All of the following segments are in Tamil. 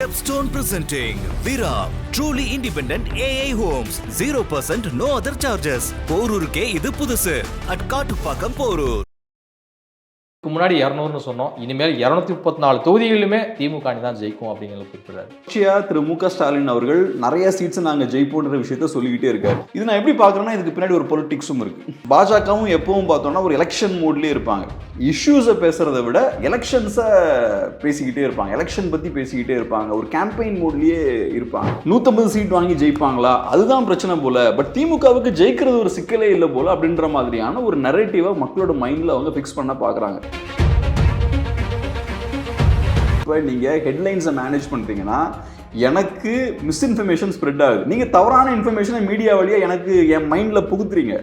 Stepstone presenting Vira truly independent AI homes 0% no other charges போரூருக்கே இது புதுசு at காட்டுப்பாக்கம் போரூர் இதுக்கு முன்னாடி இரநூறுன்னு சொன்னோம். இனிமேல் இரநூத்தி முப்பத்தி நாலு தொகுதிகளிலுமே திமுக அணி தான் ஜெயிக்கும் அப்படிங்கிறது குறிப்பிடுறாரு. தொடர்ச்சியா திரு மு க ஸ்டாலின் அவர்கள் நிறைய சீட்ஸ் நாங்க ஜெயிப்போன்ற விஷயத்த சொல்லிக்கிட்டே இருக்காரு. இது நான் எப்படி பாக்குறேன்னா இதுக்கு பின்னாடி ஒரு பொலிட்டிக்ஸும் இருக்கு. பாஜகவும் எப்பவும் பார்த்தோம்னா ஒரு எலெக்ஷன் மோட்லேயே இருப்பாங்க. இஷ்யூஸை பேசுறதை விட எலெக்ஷன்ஸை பேசிக்கிட்டே இருப்பாங்க. எலெக்ஷன் பத்தி பேசிக்கிட்டே இருப்பாங்க. ஒரு கேம்பெயின் மோட்லேயே இருப்பாங்க. நூத்தம்பது சீட் வாங்கி ஜெயிப்பாங்களா? அதுதான் பிரச்சனை போல. பட் திமுகவுக்கு ஜெயிக்கிறது ஒரு சிக்கலே இல்லை போல அப்படின்ற மாதிரியான ஒரு நரேட்டிவை மக்களோட மைண்ட்ல அவங்க ஃபிக்ஸ் பண்ண பாக்குறாங்க இப்போ நீங்கள் ஹெட்லைன்ஸை மேனேஜ் பண்ணுறீங்கன்னா எனக்கு மிஸ்இன்ஃபர்மேஷன் ஸ்ப்ரெட் ஆகுது. நீங்கள் தவறான இன்ஃபர்மேஷனை மீடியா வழியாக எனக்கு என் மைண்டில் புகுத்துறீங்க.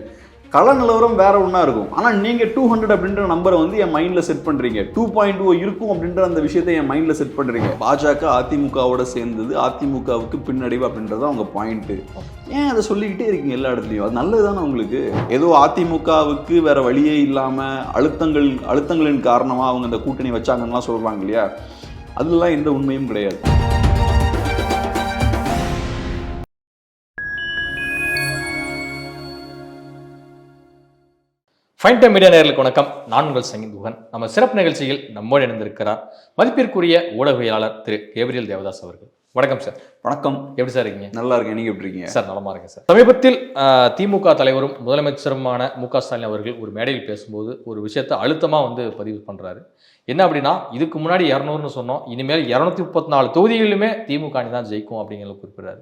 கள நிலவரம் வேற ஒன்றா இருக்கும். ஆனால் நீங்கள் டூ ஹண்ட்ரட் அப்படின்ற நம்பரை வந்து என் மைண்டில் செட் பண்ணுறீங்க டூ பாயிண்ட் டூ இருக்கும் அப்படின்ற அந்த விஷயத்தை என் மைண்டில் செட் பண்ணுறீங்க பாஜக அதிமுகவோட சேர்ந்தது அதிமுகவுக்கு பின்னடைவு அப்படின்றது அவங்க பாயிண்ட்டு ஏன் அதை சொல்லிக்கிட்டே இருக்கீங்க எல்லா இடத்துலையும்? அது நல்லது தானே உங்களுக்கு? ஏதோ அதிமுகவுக்கு வேற வழியே இல்லாமல் அழுத்தங்கள் அழுத்தங்களின் காரணமாக அவங்க அந்த கூட்டணி வச்சாங்கன்னுலாம் சொல்கிறாங்க இல்லையா? அதெல்லாம் எந்த உண்மையும் கிடையாது. ஃபைன் டைம் மீடியா நேர்களுக்கு வணக்கம். நான் உங்கள் சங்கீதுகன் நம்ம சிறப்பு நிகழ்ச்சியில் நம்மோடு இணைந்திருக்கிறார் மதிப்பிற்குரிய ஊடகவியலாளர் திரு. கேப்ரியல் தேவதாஸ் அவர்கள். வணக்கம் சார். வணக்கம். எப்படி சார் இருக்கீங்க? நல்லா இருக்கேன். நீங்க எப்படி இருக்கீங்க? சார் நலமா இருக்கேன் சார். சமீபத்தில் திமுக தலைவரும் முதலமைச்சருமான மு க ஸ்டாலின் அவர்கள் ஒரு மேடையில் பேசும்போது ஒரு விஷயத்தை அழுத்தமா வந்து பதிவு பண்றாரு. என்ன அப்படின்னா இதுக்கு முன்னாடி இரநூறுன்னு சொன்னோம். இனிமேல் இரநூத்தி முப்பத்தி நாலு தொகுதிகளிலுமே திமுக அணி தான் ஜெயிக்கும் அப்படிங்கிறத குறிப்பிடுறாரு.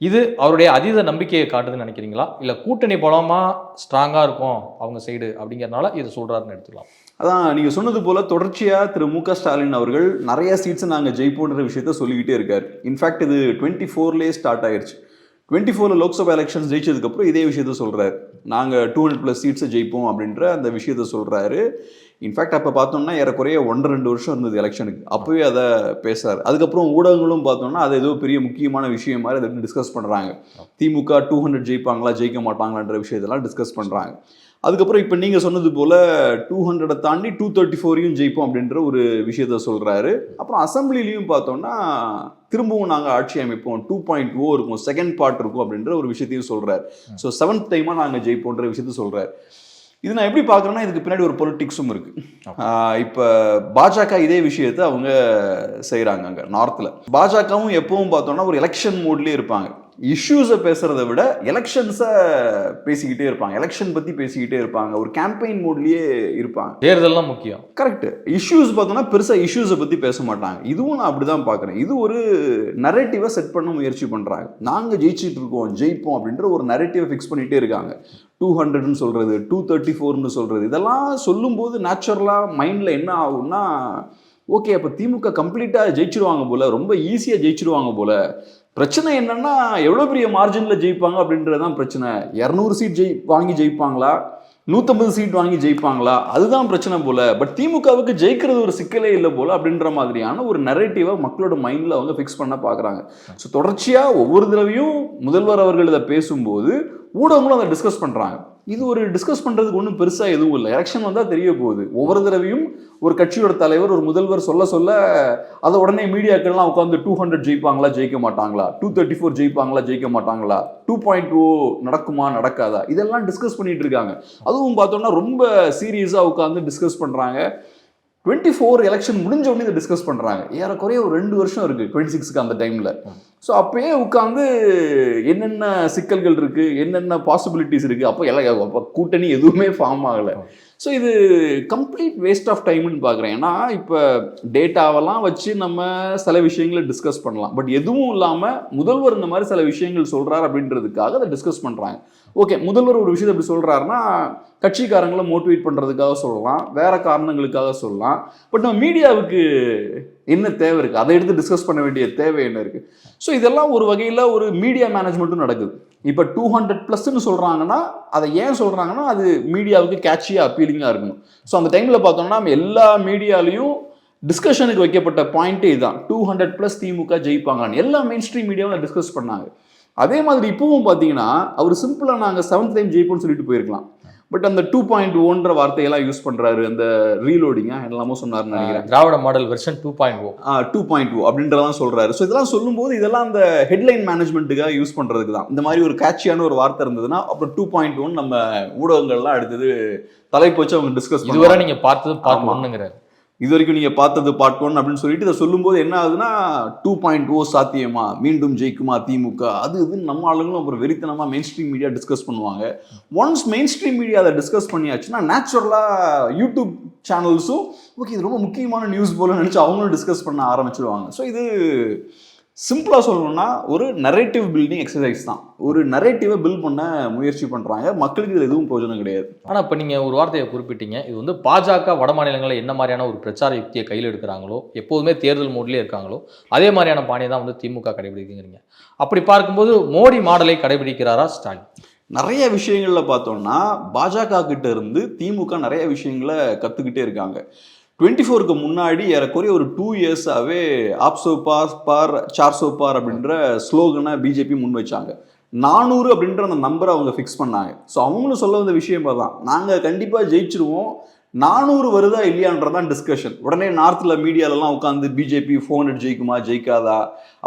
இது அவருடைய அதீத நம்பிக்கையை காட்டுதுன்னு நினைக்கிறீங்களா? இல்ல கூட்டணி போலாமா ஸ்ட்ராங்கா இருக்கும் அவங்க சைடு அப்படிங்கறதுனால இதை சொல்றாருன்னு எடுத்துக்கலாம். அதான் நீங்க சொன்னது போல தொடர்ச்சியா திரு மு க ஸ்டாலின் அவர்கள் நிறைய சீட்ஸ் நாங்க ஜெயிப்போன்ற விஷயத்த சொல்லிக்கிட்டே இருக்காரு. இன்ஃபேக்ட் இது டுவெண்ட்டி ஃபோர்லேயே ஸ்டார்ட் ஆயிடுச்சு டுவெண்ட்டி ஃபோரில் லோக்சபா எலெக்ஷன்ஸ் ஜெயிச்சதுக்கப்புறம் இதே விஷயத்த சொல்றாரு. நாங்கள் டூ ஹண்ட்ரட் ப்ளஸ் சீட்ஸை ஜெயிப்போம் அப்படின்ற அந்த விஷயத்த சொல்றாரு. இன்ஃபேக்ட் அப்போ பார்த்தோம்னா ஏறக்குறைய ஒன்றரை ரெண்டு வருஷம் இருந்தது எலெக்ஷனுக்கு அப்போவே அதை பேசுறாரு. அதுக்கப்புறம் ஊடகங்களும் பார்த்தோம்னா அது ஏதோ பெரிய முக்கியமான விஷயம் மாதிரி அதை டிஸ்கஸ் பண்ணுறாங்க திமுக டூ ஹண்ட்ரட் ஜெயிப்பாங்களா ஜெயிக்க மாட்டாங்களான்ற விஷயத்தெல்லாம் டிஸ்கஸ் பண்ணுறாங்க அதுக்கப்புறம் இப்போ நீங்கள் சொன்னது போல் டூ ஹண்ட்ரடை தாண்டி டூ தேர்ட்டி ஃபோரையும் ஜெயிப்போம் அப்படின்ற ஒரு விஷயத்த சொல்கிறாரு அப்புறம் அசம்பிளிலையும் பார்த்தோம்னா திரும்பவும் நாங்கள் ஆட்சி அமைப்போம். டூ பாயிண்ட் ஓ இருக்கும். செகண்ட் பார்ட் இருக்கும் அப்படின்ற ஒரு விஷயத்தையும் சொல்கிறார் ஸோ செவன்த் டைமாக நாங்கள் ஜெயிப்போன்ற விஷயத்த சொல்கிறார் இது நான் எப்படி பார்க்குறேன்னா இதுக்கு பின்னாடி ஒரு பொலிட்டிக்ஸும் இருக்கு. இப்போ பாஜக இதே விஷயத்தை அவங்க செய்கிறாங்க அங்கே நார்த்தில் பாஜகவும் எப்பவும் பார்த்தோம்னா ஒரு எலெக்ஷன் மோட்லேயே இருப்பாங்க. இஷ்யூஸை பேசுறதை விட எலெக்ஷன்ஸை பேசிக்கிட்டே இருப்பாங்க. எலெக்ஷன் பற்றி பேசிக்கிட்டே இருப்பாங்க. ஒரு கேம்பெயின் மோட்லேயே இருப்பாங்க. தேர்தல்லாம் முக்கியம். கரெக்ட் இஷ்யூஸ் பார்த்தோம்னா பெருசாக இஷ்யூஸை பற்றி பேச மாட்டாங்க. இதுவும் நான் அப்படி தான் பார்க்குறேன். இது ஒரு நரேட்டிவை செட் பண்ண முயற்சி பண்ணுறாங்க நாங்கள் ஜெயிச்சிட்டு இருக்கோம் ஜெயிப்போம் அப்படின்ற ஒரு நரேட்டிவை ஃபிக்ஸ் பண்ணிகிட்டே இருக்காங்க. டூ ஹண்ட்ரட்னு சொல்கிறது டூ தேர்ட்டி ஃபோர்னு சொல்கிறது இதெல்லாம் சொல்லும்போது நேச்சுரலாக மைண்டில் என்ன ஆகும்னா ஓகே அப்போ திமுக கம்ப்ளீட்டாக ஜெயிச்சிருவாங்க போல ரொம்ப ஈஸியாக ஜெயிச்சிருவாங்க போல பிரச்சனை என்னன்னா எவ்வளோ பெரிய மார்ஜினில் ஜெயிப்பாங்க அப்படின்றது தான் பிரச்சனை. இரநூறு சீட் ஜெயி வாங்கி ஜெயிப்பாங்களா? நூற்றம்பது சீட் வாங்கி ஜெயிப்பாங்களா? அதுதான் பிரச்சனை போல. பட் திமுகவுக்கு ஜெயிக்கிறது ஒரு சிக்கலே இல்லை போல அப்படின்ற மாதிரியான ஒரு நரேட்டிவை மக்களோட மைண்டில் அவங்க ஃபிக்ஸ் பண்ண பார்க்குறாங்க ஸோ தொடர்ச்சியாக ஒவ்வொரு தடவையும் முதல்வர் அவர்கள் இதை பேசும்போது ஊடகங்களும் அதை டிஸ்கஸ் பண்ணுறாங்க இது ஒரு டிஸ்கஸ் பண்ணுறதுக்கு ஒன்றும் பெருசாக எதுவும் இல்லை. எலெக்ஷன் வந்தால் தெரிய போகுது. ஒவ்வொரு தடவையும் ஒரு கட்சியோட தலைவர் ஒரு முதல்வர் சொல்ல சொல்ல அதை உடனே மீடியாக்கள்லாம் உட்காந்து டூ ஹண்ட்ரட் ஜெயிப்பாங்களா ஜெயிக்க மாட்டாங்களா? டூ தேர்ட்டி ஃபோர் ஜெயிப்பாங்களா ஜெயிக்க மாட்டாங்களா? டூ பாயிண்ட் ஓ நடக்குமா நடக்காதா? இதெல்லாம் டிஸ்கஸ் பண்ணிட்டு இருக்காங்க. அதுவும் பார்த்தோம்னா ரொம்ப சீரியஸாக உட்காந்து டிஸ்கஸ் பண்ணுறாங்க டுவெண்ட்டி ஃபோர் எலெக்ஷன் முடிஞ்ச உடனே இதை டிஸ்கஸ் பண்ணுறாங்க ஏறக்குறைய ஒரு ரெண்டு வருஷம் இருக்குது டுவெண்ட்டி சிக்ஸ்க்கு அந்த டைமில் ஸோ அப்பயே உட்காந்து என்னென்ன சிக்கல்கள் இருக்குது என்னென்ன பாசிபிலிட்டிஸ் இருக்குது அப்போ எல்லாம் அப்போ கூட்டணி எதுவுமே ஃபார்ம் ஆகலை. ஸோ இது கம்ப்ளீட் வேஸ்ட் ஆஃப் டைம்னு பார்க்குறேன் ஏன்னா இப்போ டேட்டாவெல்லாம் வச்சு நம்ம சில விஷயங்களை டிஸ்கஸ் பண்ணலாம். பட் எதுவும் இல்லாமல் முதல்வர் இந்த மாதிரி சில விஷயங்கள் சொல்கிறார் அப்படின்றதுக்காக அதை டிஸ்கஸ் பண்ணுறாங்க ஓகே முதல்வர் ஒரு விஷயத்தை இப்படி சொல்கிறாருன்னா கட்சிக்காரங்களை மோட்டிவேட் பண்ணுறதுக்காக சொல்லலாம். வேறு காரணங்களுக்காக சொல்லலாம். பட் நம்ம மீடியாவுக்கு என்ன தேவை இருக்குது அதை எடுத்து டிஸ்கஸ் பண்ண வேண்டிய தேவை என்ன இருக்குது ஸோ இதெல்லாம் ஒரு வகையில் ஒரு மீடியா மேனேஜ்மெண்ட்டும் நடக்குது. இப்போ டூ ஹண்ட்ரட் ப்ளஸ்ன்னு சொல்கிறாங்கன்னா அதை ஏன் சொல்கிறாங்கன்னா அது மீடியாவுக்கு கேட்சியாக அப்பீலிங்காக இருக்கணும். ஸோ அந்த டைமில் பார்த்தோம்னா நம்ம எல்லா மீடியாலையும் டிஸ்கஷனுக்கு வைக்கப்பட்ட பாயிண்ட்டே இதுதான் டூ ஹண்ட்ரட் ப்ளஸ் திமுக ஜெயிப்பாங்களான்னு எல்லா மெயின் ஸ்ட்ரீம் மீடியாவும் டிஸ்கஸ் பண்ணாங்க. அதே மாதிரி இப்பவும் பார்த்தீங்கன்னா அவர் சிம்பிளாக நாங்கள் செவன்த் டைம் ஜெயிப்போம்னு சொல்லிட்டு போயிருக்கலாம். பட் அந்த டூ பாயிண்ட் ஒன்ற வார்த்தையெல்லாம் யூஸ் பண்றாரு அந்த ரீலோடிங்கா என்னெல்லாமோ சொன்னாருன்னு நினைக்கிறேன். Dravida model version two point o? Two point two அப்படின்றதெல்லாம் சொல்றாரு. ஸோ இதெல்லாம் சொல்லும்போது இதெல்லாம் அந்த ஹெட்லைன் மேனேஜ்மெண்ட்டுக்காக யூஸ் பண்றதுக்கு தான். இந்த மாதிரி ஒரு கேட்சியான ஒரு வார்த்தை இருந்ததுன்னா அப்புறம் டூ பாயிண்ட் ஒன் நம்ம ஊடகங்கள்லாம் அடுத்தது தலைப்பு வச்சு அவங்க டிஸ்கஸ் இதுவரை நீங்க பார்த்தது பார்ட் ஆமா. ஒன்னுங்கிறாரு இது வரைக்கும் நீங்க பார்த்தது பார்ட் ஒன் அப்படின்னு சொல்லிட்டு இதை சொல்லும்போது என்ன ஆகுதுன்னா டூ பாயிண்ட் ஓ சாத்தியமா மீண்டும் ஜெயிக்குமா திமுக? அது இதுன்னு நம்ம ஆளுங்களும் அப்புறம் வெறித்தனமா மெயின் ஸ்ட்ரீம் மீடியா டிஸ்கஸ் பண்ணுவாங்க. ஒன்ஸ் மெயின் ஸ்ட்ரீம் மீடியா அதை டிஸ்கஸ் பண்ணியாச்சுன்னா நேச்சுரலா யூடியூப் சேனல்ஸும் ஓகே இது ரொம்ப முக்கியமான நியூஸ் போல நினைச்சு அவங்களும் டிஸ்கஸ் பண்ண ஆரம்பிச்சிடுவாங்க ஸோ இது சிம்பிளா சொல்லணும்னா ஒரு நரேட்டிவ் பில்டிங் எக்ஸசைஸ் தான். ஒரு நரேட்டிவை பில்ட் பண்ண முயற்சி பண்றாங்க. மக்களுக்கு இதுல எதுவும் பிரயோஜனம் கிடையாது. ஆனா இப்ப நீங்க ஒரு வார்த்தையை குறிப்பிட்டீங்க. இது வந்து பாஜக வட மாநிலங்களில் என்ன மாதிரியான ஒரு பிரச்சார யுக்தியை கையில் எடுக்கிறாங்களோ எப்போதுமே தேர்தல் மோட்லேயே இருக்காங்களோ அதே மாதிரியான பாணியை தான் வந்து திமுக கடைபிடிக்குங்கிறீங்க. அப்படி பார்க்கும்போது மோடி மாடலை கடைபிடிக்கிறாரா ஸ்டாலின்? நிறைய விஷயங்கள்ல பார்த்தோம்னா பாஜக கிட்ட இருந்து திமுக நிறைய விஷயங்களை கத்துக்கிட்டே இருக்காங்க. டுவெண்ட்டி ஃபோருக்கு முன்னாடி ஏறக்குறைய ஒரு டூ இயர்ஸாகவே ஆப்சோ பார் பார் சார்சோ பார் அப்படின்ற ஸ்லோகனை பிஜேபி முன் வச்சாங்க. நானூறு அப்படின்ற அந்த நம்பரை அவங்க ஃபிக்ஸ் பண்ணாங்க. ஸோ அவங்களும் சொல்ல வந்த விஷயம் தான் நாங்கள் கண்டிப்பாக ஜெயிச்சிருவோம். நானூறு வருதா இல்லையான்றதான் டிஸ்கஷன் உடனே நார்த்தில் மீடியாலலாம் உட்காந்து பிஜேபி ஃபோன் எடுத்து ஜெயிக்குமா ஜெயிக்காதா?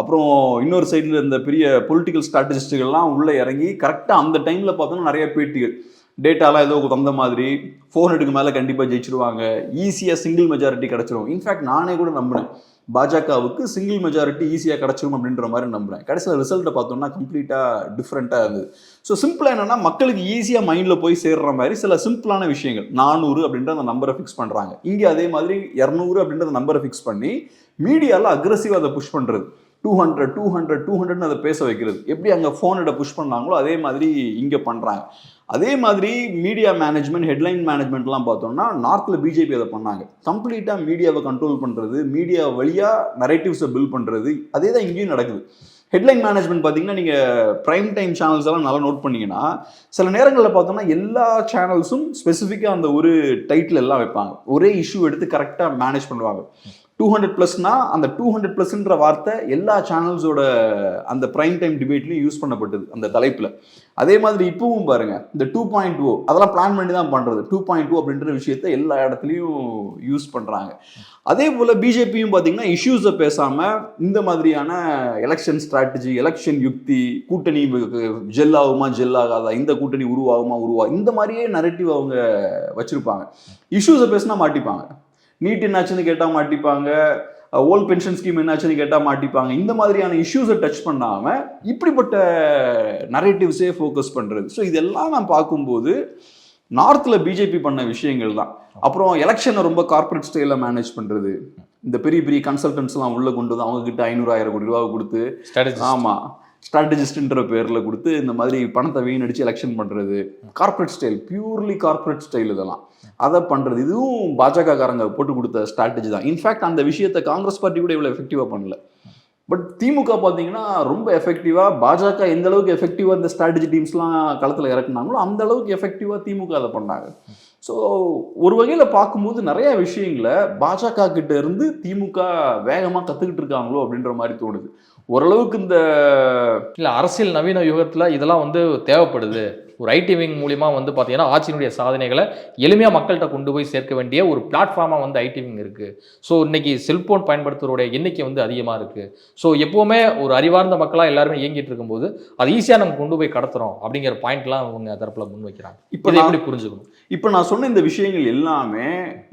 அப்புறம் இன்னொரு சைடில் இருந்த பெரிய பொலிட்டிக்கல் ஸ்ட்ராட்டஜிஸ்டுகள்லாம் உள்ளே இறங்கி கரெக்டாக அந்த டைமில் பார்த்தோன்னா நிறைய பேட்டிகள். டேட்டாலாம் ஏதோ தந்த மாதிரி ஃபோர் ஹண்ட்ரடுக்கு மேலே கண்டிப்பாக ஜெயிச்சிருவாங்க. ஈஸியாக சிங்கிள் மெஜாரிட்டி கிடச்சிரும். இன்ஃபேக்ட் நானே கூட நம்பினேன். பாஜகவுக்கு சிங்கிள் மெஜாரிட்டி ஈஸியாக கிடச்சிரும் அப்படின்ற மாதிரி நம்புகிறேன் கடைசியில் ரிசல்ட்டை பார்த்தோம்னா கம்ப்ளீட்டாக டிஃப்ரெண்ட்டாக இருந்தது. ஸோ சிம்பிளாக என்னன்னா மக்களுக்கு ஈஸியாக மைண்டில் போய் சேர்ற மாதிரி சில சிம்பிளான விஷயங்கள். நானூறு அப்படின்ற அந்த நம்பரை ஃபிக்ஸ் பண்ணுறாங்க இங்கே அதே மாதிரி இரநூறு அப்படின்ற அந்த நம்பரை ஃபிக்ஸ் பண்ணி மீடியாவில் அக்ரஸிவாக அதை புஷ் பண்ணுறது two hundred two hundred two ஹண்ட்ரட்னு அதை பேச வைக்கிறது. எப்படி அங்கே ஃபோனோட புஷ் பண்ணாங்களோ அதே மாதிரி இங்கே பண்ணுறாங்க அதே மாதிரி மீடியா மேனேஜ்மெண்ட் ஹெட்லைன் மேனேஜ்மெண்ட்லாம் பார்த்தோம்னா நார்த்தில் பிஜேபி அதை பண்ணாங்க. கம்ப்ளீட்டாக மீடியாவை கண்ட்ரோல் பண்ணுறது மீடியா வழியாக நரேட்டிவ்ஸை பில்ட் பண்ணுறது அதே தான் இங்கேயும் நடக்குது. ஹெட்லைன் மேனேஜ்மெண்ட் பார்த்தீங்கன்னா நீங்கள் ப்ரைம் டைம் சேனல்ஸ் எல்லாம் நல்லா நோட் பண்ணீங்கன்னா சில நேரங்களில் பார்த்தோம்னா எல்லா சேனல்ஸும் ஸ்பெசிஃபிக்காக அந்த ஒரு டைட்டில் எல்லாம் வைப்பாங்க. ஒரே இஷ்யூ எடுத்து கரெக்டாக மேனேஜ் பண்ணுவாங்க. டூ ஹண்ட்ரட் ப்ளஸ்னா அந்த டூ ஹண்ட்ரட் ப்ளஸ்ன்ற வார்த்தை எல்லா சேனல்ஸோட அந்த ப்ரைம் டைம் டிபேட்லையும் யூஸ் பண்ணப்பட்டது அந்த தலைப்பில். அதே மாதிரி இப்பவும் பாருங்க இந்த டூ பாயிண்ட் டூ அதெல்லாம் பிளான் பண்ணி தான் பண்ணுறது டூ பாயிண்ட் டூ அப்படின்ற விஷயத்த எல்லா இடத்துலையும் யூஸ் பண்ணுறாங்க அதே போல் பிஜேபியும் பார்த்தீங்கன்னா இஷ்யூஸை பேசாமல் இந்த மாதிரியான எலெக்ஷன் ஸ்ட்ராட்டஜி எலெக்ஷன் யுக்தி கூட்டணி ஜெல் ஆகுமா ஜெல் ஆகாதா இந்த கூட்டணி உருவாகுமா உருவா இந்த மாதிரியே நரட்டிவ் அவங்க வச்சுருப்பாங்க. இஷ்யூஸை பேசினா மாட்டிப்பாங்க. நீட் என்னாச்சுன்னு கேட்டால் மாட்டிப்பாங்க. ஓல்ட் பென்ஷன் ஸ்கீம் என்னாச்சுன்னு கேட்டால் மாட்டிப்பாங்க. இந்த மாதிரியான இஷ்யூஸை டச் பண்ணாமல் இப்படிப்பட்ட நரேட்டிவ்ஸே ஃபோக்கஸ் பண்ணுறது ஸோ இதெல்லாம் நான் பார்க்கும்போது நார்த்தில் பிஜேபி பண்ண விஷயங்கள் தான். அப்புறம் எலெக்ஷனை ரொம்ப கார்ப்பரேட் ஸ்டைலில் மேனேஜ் பண்ணுறது இந்த பெரிய பெரிய கன்சல்டன்ஸ்லாம் உள்ளே கொண்டு வந்து அவங்க கிட்ட ஐநூறு ஆயிரம் கோடி ரூபா கொடுத்து ஆமாம் ஸ்ட்ராட்டஜிஸ்ட்ன்ற பேரில் கொடுத்து இந்த மாதிரி பணத்தை வீணடிச்சு எலெக்ஷன் பண்ணுறது corporate style purely corporate style இதெல்லாம். அதை பண்ணுறது இதுவும் பாஜக காரங்க போட்டு கொடுத்த ஸ்ட்ராட்டஜி தான். இன்ஃபேக்ட் அந்த விஷயத்தை காங்கிரஸ் பார்ட்டி கூட இவ்வளோ எஃபெக்டிவாக பண்ணல. பட் திமுக பார்த்தீங்கன்னா ரொம்ப எஃபெக்டிவாக பாஜக எந்த அளவுக்கு எஃபெக்டிவாக இந்த ஸ்ட்ராட்டஜி டீம்ஸ்லாம் களத்தில் இறக்குனாங்களோ அந்த அளவுக்கு எஃபெக்டிவாக திமுக அதை பண்ணாங்க. ஸோ ஒரு வகையில் பார்க்கும்போது நிறைய விஷயங்களை பாஜக கிட்ட இருந்து திமுக வேகமாக கற்றுக்கிட்டு இருக்காங்களோ அப்படின்ற மாதிரி தோணுது. ஓரளவுக்கு இந்த இல்லை அரசியல் நவீன யுகத்தில் இதெல்லாம் வந்து தேவைப்படுது. ஒரு ஐடி விங் மூலியமா வந்து பாத்தீங்கன்னா ஆட்சியினுடைய சாதனைகளை எளிமையா மக்கள்கிட்ட கொண்டு போய் சேர்க்க வேண்டிய ஒரு பிளாட்ஃபார்மா வந்து ஐடி விங் இருக்கு. ஸோ இன்னைக்கு செல்போன் பயன்படுத்துறவருடைய எண்ணிக்கை வந்து அதிகமா இருக்கு. ஸோ எப்பவுமே ஒரு அறிவார்ந்த மக்களா எல்லாருமே இயங்கிட்டு இருக்கும்போது அது ஈஸியா நம்ம கொண்டு போய் கடத்துறோம் அப்படிங்கிற பாயிண்ட்லாம் அவங்க தரப்புல முன் வைக்கிறாங்க. இப்ப எப்படி புரிஞ்சுக்கணும்? இப்போ நான் சொன்ன இந்த விஷயங்கள் எல்லாமே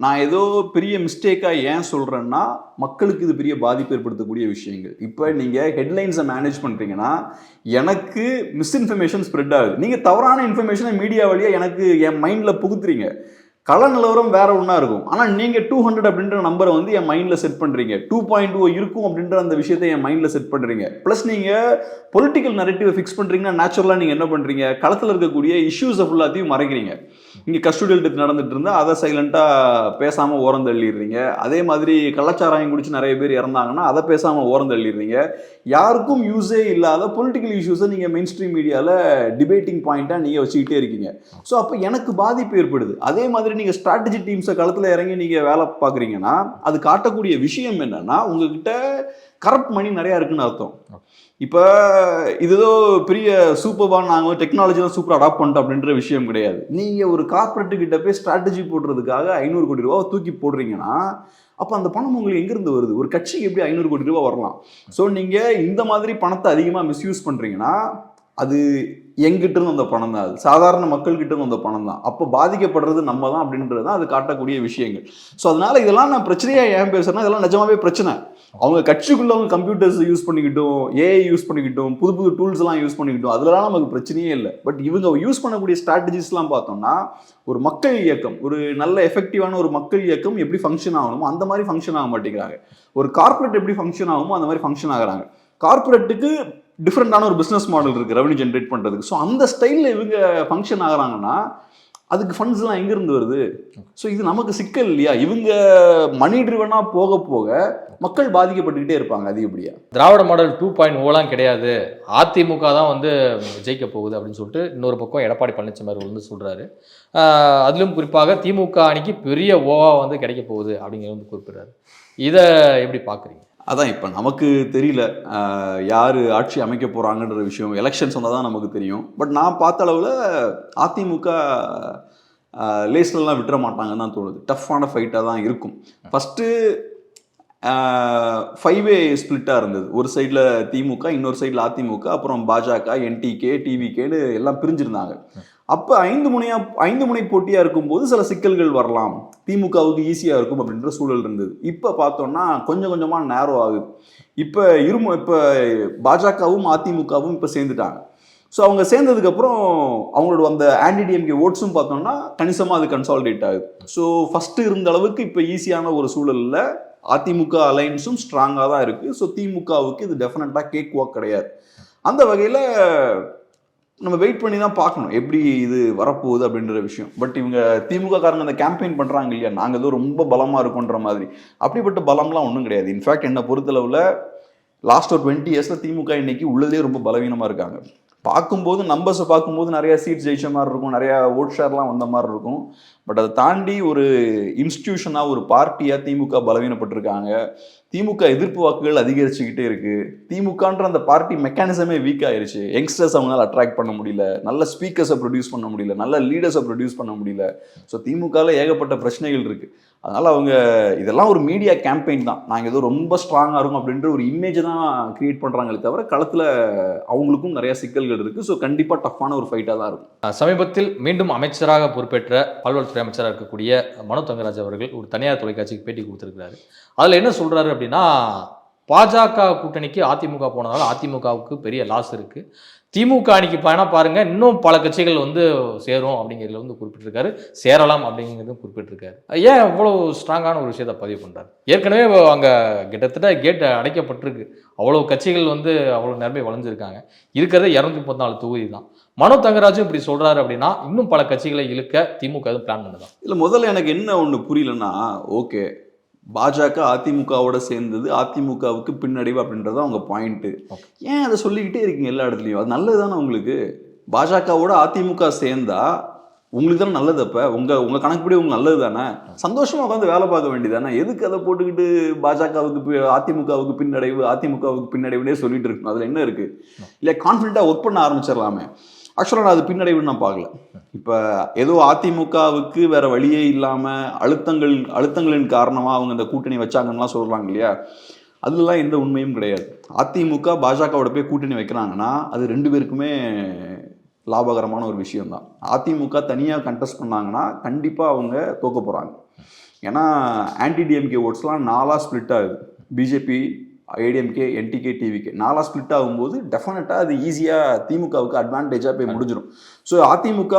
நான் ஏதோ பெரிய மிஸ்டேக்காக ஏன் சொல்கிறேன்னா மக்களுக்கு இது பெரிய பாதிப்பு ஏற்படுத்தக்கூடிய விஷயங்கள். இப்போ நீங்கள் ஹெட்லைன்ஸை மேனேஜ் பண்ணுறீங்கன்னா எனக்கு மிஸ்இன்ஃபர்மேஷன் ஸ்ப்ரெட் ஆகுது. நீங்கள் தவறான இன்ஃபர்மேஷனை மீடியா வழியாக எனக்கு என் மைண்டில் புகுத்துறீங்க. கள நிலவரம் வேற ஒன்றா இருக்கும். ஆனால் நீங்கள் டூ ஹண்ட்ரட் அப்படின்ற நம்பரை வந்து என் மைண்டில் செட் பண்ணுறீங்க டூ பாயிண்ட் டூ இருக்கும் அப்படின்ற அந்த விஷயத்தை என் மைண்டில் செட் பண்ணுறீங்க ப்ளஸ் நீங்கள் பொலிட்டிக்கல் நரேட்டிவை ஃபிக்ஸ் பண்ணுறீங்கன்னா நேச்சுரலாக நீங்கள் என்ன பண்ணுறீங்க களத்தில் இருக்கக்கூடிய இஷ்யூஸை ஃபுல்லாத்தையும் மறைக்கிறீங்க. இங்கே கஸ்டோடியல் டெத் நடந்துட்டு இருந்தால் அதை சைலண்ட்டாக பேசாமல் ஓரம் தள்ளிடுறீங்க. அதே மாதிரி கள்ளச்சாராயம் குடிச்சு நிறைய பேர் இறந்தாங்கன்னா அதை பேசாமல் ஓரம் தள்ளிடுறீங்க. யாருக்கும் யூஸே இல்லாத பொலிட்டிக்கல் இஷ்யூஸை நீங்கள் மெயின் ஸ்ட்ரீம் மீடியாவில் டிபேட்டிங் பாயிண்ட்டாக நீங்கள் வச்சுக்கிட்டே இருக்கீங்க. ஸோ அப்போ எனக்கு பாதிப்பு ஏற்படுது. அதே மாதிரி நீங்கள் ஸ்ட்ராட்டஜி டீம்ஸை களத்தில் இறங்கி நீங்கள் வேலை பார்க்குறீங்கன்னா அது காட்டக்கூடிய விஷயம் என்னன்னா உங்ககிட்ட கரப்ட் மணி நிறையா இருக்குன்னு அர்த்தம். இப்போ இது ஏதோ பெரிய சூப்பர்வாக நாங்கள் டெக்னாலஜி சூப்பராக சூப்பர் அடாப்ட் பண்ணிட்டோம் அப்படின்ற விஷயம் கிடையாது. நீங்கள் ஒரு கார்பரேட்டு போய் ஸ்ட்ராட்டஜி போடுறதுக்காக ஐநூறு கோடி ரூபா தூக்கி போடுறீங்கன்னா அப்போ அந்த பணம் உங்களுக்கு எங்கேருந்து வருது? ஒரு கட்சிக்கு எப்படி ஐநூறு கோடி ரூபா வரலாம்? ஸோ நீங்கள் இந்த மாதிரி பணத்தை அதிகமாக மிஸ்யூஸ் பண்ணுறீங்கன்னா அது எங்கிட்ட இருந்து பணம் தான். அது சாதாரண மக்கள்கிட்ட இருந்து பணம் தான். அப்போ பாதிக்கப்படுறது நம்ம தான் அப்படின்றது தான் அது காட்டக்கூடிய விஷயங்கள். ஸோ அதனால் இதெல்லாம் நான் பிரச்சனையாக ஏன் பேசுறேன்னா இதெல்லாம் நிஜமாவே பிரச்சனை. அவங்க கட்சிக்குள்ள அவங்க கம்ப்யூட்டர்ஸ் யூஸ் பண்ணிக்கிட்டும் ஏஐ யூஸ் பண்ணிக்கிட்டும் புது புது டூல்ஸ் எல்லாம் யூஸ் பண்ணிக்கிட்டும் அதெல்லாம் நமக்கு பிரச்சனையே இல்லை. பட் இவங்க யூஸ் பண்ணக்கூடிய ஸ்ட்ராட்டஜிஸ்லாம் பார்த்தோம்னா ஒரு மக்கள் இயக்கம் ஒரு நல்ல எஃபெக்டிவான ஒரு மக்கள் இயக்கம் எப்படி ஃபங்க்ஷன் ஆகணுமோ அந்த மாதிரி ஃபங்க்ஷன் ஆக மாட்டேங்கிறாங்க. ஒரு கார்ப்பரேட் எப்படி ஃபங்க்ஷன் ஆகுமோ அந்த மாதிரி ஃபங்க்ஷன் ஆகுறாங்க. கார்ப்பரேட்டுக்கு டிஃப்ரெண்டான ஒரு பிஸ்னஸ் மாடல் இருக்குது ரெவன்யூ ஜென்ரேட் பண்ணுறதுக்கு ஸோ அந்த ஸ்டைலில் இவங்க ஃபங்க்ஷன் ஆகுறாங்கன்னா அதுக்கு ஃபண்ட்ஸ்லாம் எங்கேருந்து வருது? ஸோ இது நமக்கு சிக்கல் இல்லையா? இவங்க மணி ட்ரிவனாக போக போக மக்கள் பாதிக்கப்பட்டுக்கிட்டே இருப்பாங்க அதிகப்படியாக திராவிட மாடல் டூ பாயிண்ட் ஓலாம் கிடையாது. அதிமுக தான் வந்து ஜெயிக்க போகுது அப்படின்னு சொல்லிட்டு இன்னொரு பக்கம் எடப்பாடி பழனிசாமி அவர்கள் வந்து சொல்றாரு. ஆஹ் அதிலும் குறிப்பாக திமுக அணிக்கு பெரிய ஓவா வந்து கிடைக்க போகுது அப்படிங்கிறது வந்து குறிப்பிடுறாரு. இதை எப்படி பார்க்குறீங்க? அதான் இப்போ நமக்கு தெரியல யார் ஆட்சி அமைக்க போகிறாங்கன்ற விஷயம். எலெக்ஷன்ஸ் வந்தால் தான் நமக்கு தெரியும். பட் நான் பார்த்த அளவில் அதிமுக லேஸ்லலாம் விட்டுற மாட்டாங்கன்னு தான் தோணுது. டஃப்பான ஃபைட்டாக தான் இருக்கும். ஃபஸ்ட்டு ஃபைவ் வே ஸ்பிளிட்டாக இருந்தது. ஒரு சைடில் திமுக இன்னொரு சைடில் அதிமுக அப்புறம் பாஜக என்டிகே டிவிகேன்னு எல்லாம் பிரிஞ்சிருந்தாங்க. அப்போ ஐந்து முனையா ஐந்து முனை போட்டியாக இருக்கும்போது சில சிக்கல்கள் வரலாம். திமுகவுக்கு ஈஸியாக இருக்கும் அப்படின்ற சூழல் இருந்தது. இப்போ பார்த்தோம்னா கொஞ்சம் கொஞ்சமாக நேரோ ஆகுது. இப்போ இருமு இப்போ பாஜகவும் அதிமுகவும் இப்போ சேர்ந்துட்டாங்க. ஸோ அவங்க சேர்ந்ததுக்கப்புறம் அவங்களோட அந்த ஆன்டிடிஎம்கே ஓட்ஸும் பார்த்தோம்னா கணிசமாக அது கன்சாலிடேட் ஆகுது. ஸோ ஃபஸ்ட்டு இருந்த அளவுக்கு இப்போ ஈஸியான ஒரு சூழலில் அதிமுக அலைன்ஸும் ஸ்ட்ராங்காக தான் இருக்குது ஸோ திமுகவுக்கு இது டெஃபினட்டாக கேக் வாக் கிடையாது. அந்த வகையில் நம்ம வெயிட் பண்ணி தான் பார்க்கணும். எப்படி இது வரப்போகுது அப்படின்ற விஷயம். பட் இவங்க திமுக காரங்க அந்த கேம்பெயின் பண்ணுறாங்க இல்லையா? நாங்கள் ஏதோ ரொம்ப பலமாக இருக்கோன்ற மாதிரி. அப்படிப்பட்ட பலம்லாம் ஒன்றும் கிடையாது. இன்ஃபேக்ட் என்னை பொறுத்தளவில் லாஸ்ட் ஒரு டுவெண்ட்டி இயர்ஸில் திமுக இன்னைக்கு உள்ளதே ரொம்ப பலவீனமாக இருக்காங்க. பார்க்கும்போது நம்பர்ஸை பார்க்கும்போது நிறைய சீட்ஸ் ஜெயிச்ச மாதிரி இருக்கும். நிறைய ஓட் ஷேர்லாம் வந்த மாதிரி இருக்கும். பட் அதை தாண்டி ஒரு இன்ஸ்டிடியூஷனாக ஒரு பார்ட்டியாக திமுக பலவீனப்பட்டிருக்காங்க. திமுக எதிர்ப்பு வாக்குகள் அதிகரிச்சுக்கிட்டே இருக்கு. திமுகன்ற அந்த பார்ட்டி மெக்கானிசமே வீக் ஆயிருச்சு. யங்ஸ்டர்ஸ் அவங்களால அட்ராக்ட் பண்ண முடியல. நல்ல ஸ்பீக்கர்ஸை ப்ரொடியூஸ் பண்ண முடியல. நல்ல லீடர்ஸை ப்ரொடியூஸ் பண்ண முடியல. ஸோ திமுகவில் ஏகப்பட்ட பிரச்சனைகள் இருக்கு. அதனால அவங்க இதெல்லாம் ஒரு மீடியா கேம்பெயின் தான். நாங்கள் ஏதோ ரொம்ப ஸ்ட்ராங்காக இருக்கும் அப்படின்ற ஒரு இமேஜை தான் கிரியேட் பண்ணுறாங்களே தவிர களத்தில் அவங்களுக்கும் நிறைய சிக்கல்கள் இருக்கு. ஸோ கண்டிப்பாக டஃப்பான ஒரு ஃபைட்டாக தான் இருக்கும். சமீபத்தில் மீண்டும் அமைச்சராக பொறுப்பேற்ற பல்வல்துறை அமைச்சராக இருக்கக்கூடிய மனோ தங்கராஜ் அவர்கள் ஒரு தனியார் தொலைக்காட்சிக்கு பேட்டி கொடுத்துருக்கிறாரு. அதில் என்ன சொல்றாரு அப்படின்னா பாஜக கூட்டணிக்கு அதிமுக போனதால அதிமுகவுக்கு பெரிய லாஸ் இருக்கு. திமுக அணிக்கு பயணம் பாருங்க இன்னும் பல கட்சிகள் வந்து சேரும் அப்படிங்கிறதுல வந்து குறிப்பிட்டிருக்காரு. சேரலாம் அப்படிங்கிறதும் குறிப்பிட்டிருக்காரு. ஏன் இவ்வளவு ஸ்ட்ராங்கான ஒரு விஷயத்தை பதிவு பண்றாரு? ஏற்கனவே அங்கே கிட்டத்தட்ட கேட் அடைக்கப்பட்டிருக்கு. அவ்வளவு கட்சிகள் வந்து அவ்வளவு நிரம்பி வளைஞ்சிருக்காங்க. இருக்கிறது இரநூத்தி முப்பத்தி நாலு தொகுதி தான். மனோ தங்கராஜும் இப்படி சொல்றாரு அப்படின்னா இன்னும் பல கட்சிகளை இழுக்க திமுக எதுவும் பிளான் பண்ணுதான் இல்லை முதல்ல எனக்கு என்ன ஒன்று புரியலன்னா ஓகே பாஜக அதிமுகவோட சேர்ந்தது. அதிமுகவுக்கு பின்னடைவு அப்படின்றது அவங்க பாயிண்ட்டு ஏன் அதை சொல்லிக்கிட்டே இருக்கீங்க எல்லா இடத்துலையும்? அது நல்லது தானே உங்களுக்கு? பாஜகவோட அதிமுக சேர்ந்தா உங்களுக்கு தானே நல்லது அப்போ? உங்கள் உங்கள் கணக்குப்படி உங்களுக்கு நல்லது தானே சந்தோஷமாக உட்காந்து வேலை பார்க்க வேண்டியதானே எதுக்கு அதை போட்டுக்கிட்டு பாஜகவுக்கு அதிமுகவுக்கு பின்னடைவு அதிமுகவுக்கு பின்னடைவுனே சொல்லிட்டு இருக்கணும். அதில் என்ன இருக்குது இல்லை கான்ஃபிடண்ட்டாக ஒர்க் பண்ண ஆரம்பிச்சிடலாமே. ஆக்சுவலாக நான் அது பின்னடைவுன்னு நான் பார்க்கல. இப்போ ஏதோ அதிமுகவுக்கு வேற வழியே இல்லாமல் அழுத்தங்கள் அழுத்தங்களின் காரணமாக அவங்க இந்த கூட்டணி வச்சாங்கன்னுலாம் சொல்கிறாங்க இல்லையா? அதுலலாம் எந்த உண்மையும் கிடையாது. அதிமுக பாஜகவோட போய் கூட்டணி வைக்கிறாங்கன்னா அது ரெண்டு பேருக்குமே லாபகரமான ஒரு விஷயம்தான். அதிமுக தனியாக கண்டெஸ்ட் பண்ணாங்கன்னா கண்டிப்பாக அவங்க தோக்க போகிறாங்க ஏன்னா ஆன்டி டிஎம்கே ஓட்ஸ்லாம் நாலாக ஸ்ப்ளிட் ஆகுது. பிஜேபி ஏடிஎம்கே என்டிகே டிவிகே நாலாக ஸ்ப்ளிட் ஆகும்போது டெஃபினட்டாக அது ஈஸியாக திமுகவுக்கு அட்வான்டேஜாக போய் முடிஞ்சிடும் ஸோ அதிமுக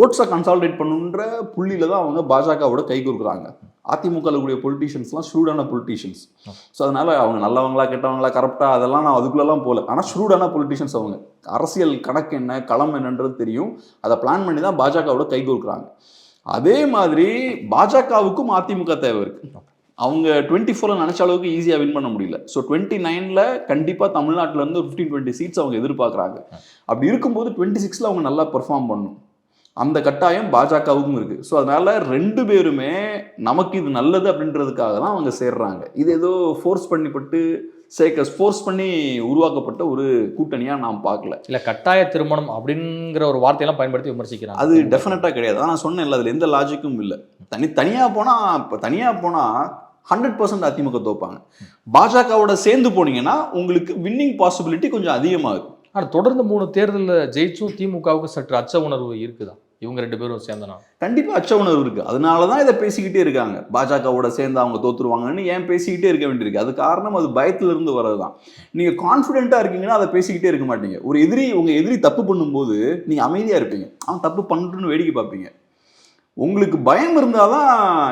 ஓட்ஸை கன்சாலிடேட் பண்ணுன்ற புள்ளியில் தான் அவங்க பாஜகவோட கை கொடுக்குறாங்க. அதிமுகவில் கூடிய பொலிட்டீஷியன்ஸ்லாம் ஷூடான பொலிட்டீஷியன்ஸ் ஸோ அதனால அவங்க நல்லவங்களா கெட்டவங்களா கரெக்டாக அதெல்லாம் நான் அதுக்குள்ளெல்லாம் போகல. ஆனால் ஷூடான பொலிட்டீஷியன்ஸ் அவங்க. அரசியல் கணக்கு என்ன களம் என்னன்றது தெரியும். அதை பிளான் பண்ணி தான் பாஜகவோட கை கொடுக்குறாங்க. அதே மாதிரி பாஜகவுக்கும் அதிமுக தேவை இருக்கு. அவங்க டுவெண்ட்டி ஃபோரில் நினச்ச அளவுக்கு ஈஸியாக வின் பண்ண முடியல. ஸோ டுவெண்ட்டி நைனில் கண்டிப்பாக தமிழ்நாட்டில் இருந்து ஃபிஃப்டீன் டுவெண்ட்டி சீட்ஸ் அவங்க எதிர்பார்க்குறாங்க. அப்படி இருக்கும்போது டுவெண்ட்டி சிக்ஸில் அவங்க நல்லா பெர்ஃபார்ம் பண்ணணும் அந்த கட்டாயம் பாஜகவுக்கும் இருக்குது ஸோ அதனால் ரெண்டு பேருமே நமக்கு இது நல்லது அப்படின்றதுக்காக தான் அவங்க சேர்றாங்க. இது ஏதோ ஃபோர்ஸ் பண்ணிப்பட்டு சேக்கஸ் ஃபோர்ஸ் பண்ணி உருவாக்கப்பட்ட ஒரு கூட்டணியாக நான் பார்க்கல. இல்ல கட்டாய திருமணம் அப்படிங்கிற ஒரு வார்த்தையெல்லாம் பயன்படுத்தி விமர்சிக்கிறாங்க. அது டெஃபினட்டாக கிடையாது. நான் சொன்னேன்ல அதில் எந்த லாஜிக்கும் இல்லை. தனி தனியாக போனால் இப்போ தனியாக போனால் ஹண்ட்ரட் பர்சன்ட் அதிமுக தோப்பாங்க. பாஜகவோட சேர்ந்து போனீங்கன்னா உங்களுக்கு வின்னிங் பாசிபிலிட்டி கொஞ்சம் அதிகமாகுது ஆனா தொடர்ந்து மூணு தேர்தலில் ஜெயிச்சும் திமுகவுக்கு சற்று அச்ச உணர்வு இருக்குதா? இவங்க ரெண்டு பேரும் சேர்ந்தனா? கண்டிப்பா அச்ச உணர்வு இருக்கு. அதனால தான் இதை பேசிக்கிட்டே இருக்காங்க. பாஜகவோட சேர்ந்து அவங்க தோத்துருவாங்கன்னு ஏன் பேசிக்கிட்டே இருக்க வேண்டியிருக்கு? அது காரணம் அது பயத்துல இருந்து வர்றது தான் நீங்க கான்ஃபிடென்ட்டா இருக்கீங்கன்னா அதை பேசிக்கிட்டே இருக்க மாட்டீங்க. ஒரு எதிரி உங்க எதிரி தப்பு பண்ணும்போது நீங்க அமைதியா இருப்பீங்க. அவன் தப்பு பண்ணுன்னு வேடிக்கை பார்ப்பீங்க. உங்களுக்கு பயம் இருந்தாதான்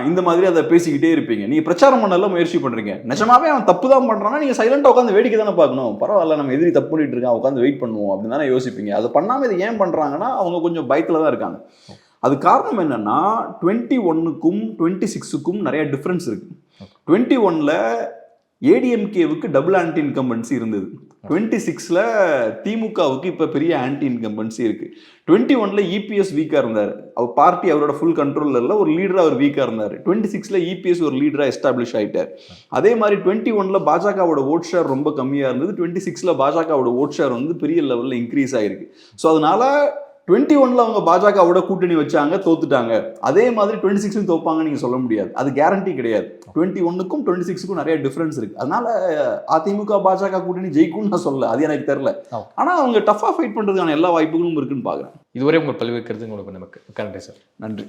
இந்த மாதிரி அதை பேசிக்கிட்டே இருப்பீங்க. நீங்க பிரச்சாரம் பண்ணல முயற்சி பண்றீங்க. நிஜமாவே அவன் தப்பு தான் பண்றான்னா நீங்க சைலண்டா உட்காந்து வேடிக்கை தானே பார்க்கணும். பரவாயில்ல நம்ம எதிரி தப்பு பண்ணிட்டு இருக்கான் உட்காந்து வெயிட் பண்ணுவோம் அப்படின்னு தானே யோசிப்பீங்க. அதை பண்ணாம இதை ஏன் பண்றாங்கன்னா அவங்க கொஞ்சம் பயத்துல தான் இருக்காங்க. அது காரணம் என்னன்னா டுவெண்ட்டி ஒன்னுக்கும் டுவெண்ட்டி சிக்ஸுக்கும் நிறைய டிஃப்ரென்ஸ் இருக்கு. டுவெண்ட்டி ஒன்ல ஏடிஎம்கேவுக்கு டபுள் ஆன்டி இன்கம்பன்சி இருந்தது. டுவெண்ட்டி சிக்ஸில் திமுகவுக்கு இப்போ பெரிய ஆன்டி இன்கம்பன்சி இருக்குது டுவெண்ட்டி ஒன்ல இபிஎஸ் வீக்காக இருந்தார். அவர் பார்ட்டி அவரோட ஃபுல் கண்ட்ரோலில் இல்லை ஒரு லீடராக அவர் வீக்காக இருந்தார். டுவெண்ட்டி சிக்ஸில் இபிஎஸ் ஒரு லீடராக எஸ்டாப்ளிஷ் ஆகிட்டார் அதே மாதிரி டுவெண்ட்டி ஒன்ல பாஜகவோட ஓட் ஷேர் ரொம்ப கம்மியாக இருந்தது. டுவெண்ட்டி சிக்ஸில் பாஜகவோட ஓட் ஷேர் வந்து பெரிய லெவலில் இன்க்ரீஸ் ஆகிருக்கு ஸோ அதனால் டுவெண்ட்டி ஒன்ல அவங்க பாஜகவோட கூட்டணி வச்சாங்க தோத்துட்டாங்க. அதே மாதிரி டுவெண்ட்டி சிக்ஸ்லையும் தோப்பாங்க நீங்க சொல்ல முடியாது. அது கேரண்டி கிடையாது. டுவெண்ட்டி ஒன்னுக்கும் டுவெண்ட்டி சிக்ஸுக்கும் நிறைய டிஃபரன்ஸ் இருக்கு. அதனால அதிமுக பாஜக கூட்டணி ஜெயிக்கும்னு நான் சொல்லல. அது எனக்கு தெரியல. ஆ. ஆனா அவங்க டஃபா ஃபைட் பண்றதுக்கான எல்லா வாய்ப்புகளும் இருக்குன்னு பாக்குறேன். இதுவரை உங்கள் பல்வேறு கருத்துங்களுக்கு நமக்கு கரண்டே சார். நன்றி.